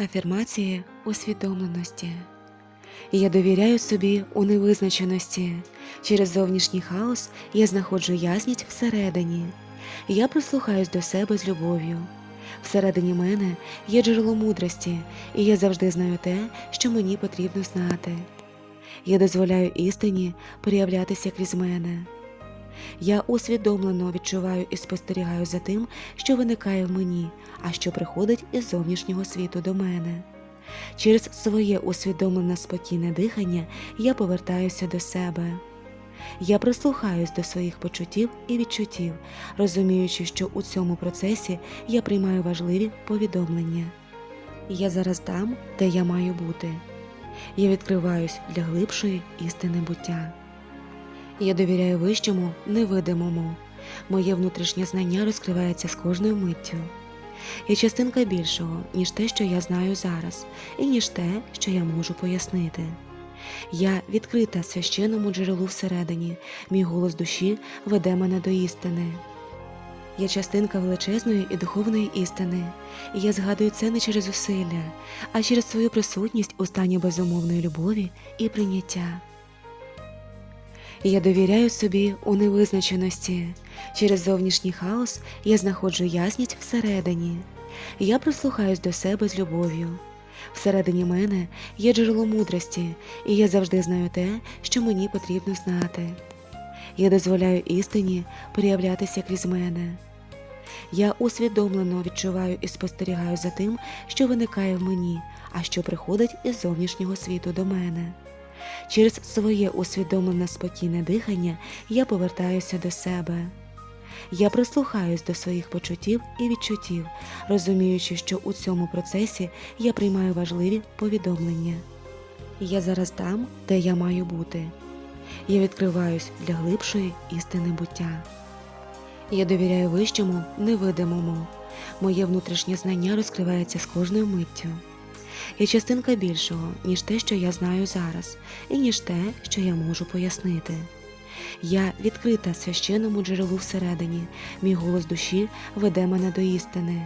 Афірмації усвідомленості. Я довіряю собі у невизначеності. Через зовнішній хаос я знаходжу ясність всередині. Я прислухаюсь до себе з любов'ю. Всередині мене є джерело мудрості, і я завжди знаю те, що мені потрібно знати. Я дозволяю істині проявлятися крізь мене. Я усвідомлено відчуваю і спостерігаю за тим, що виникає в мені, а що приходить із зовнішнього світу до мене. Через своє усвідомлене спокійне дихання я повертаюся до себе. Я прислухаюсь до своїх почуттів і відчуттів, розуміючи, що у цьому процесі я приймаю важливі повідомлення. Я зараз там, де я маю бути. Я відкриваюсь для глибшої істини буття. Я довіряю вищому, невидимому. Моє внутрішнє знання розкривається з кожною миттю. Я частинка більшого, ніж те, що я знаю зараз, і ніж те, що я можу пояснити. Я відкрита священному джерелу всередині, мій голос душі веде мене до істини. Я частинка величезної і духовної істини, і я згадую це не через зусилля, а через свою присутність у стані безумовної любові і прийняття. Я довіряю собі у невизначеності. Через зовнішній хаос я знаходжу ясність всередині. Я прислухаюсь до себе з любов'ю. Всередині мене є джерело мудрості, і я завжди знаю те, що мені потрібно знати. Я дозволяю істині проявлятися крізь мене. Я усвідомлено відчуваю і спостерігаю за тим, що виникає в мені, а що приходить із зовнішнього світу до мене. Через своє усвідомлене спокійне дихання я повертаюся до себе. Я прислухаюсь до своїх почуттів і відчуттів, розуміючи, що у цьому процесі я приймаю важливі повідомлення. Я зараз там, де я маю бути. Я відкриваюсь для глибшої істини буття. Я довіряю вищому, невидимому. Моє внутрішнє знання розкривається з кожною миттю. Я частинка більшого, ніж те, що я знаю зараз, і ніж те, що я можу пояснити. Я відкрита священному джерелу всередині, мій голос душі веде мене до істини.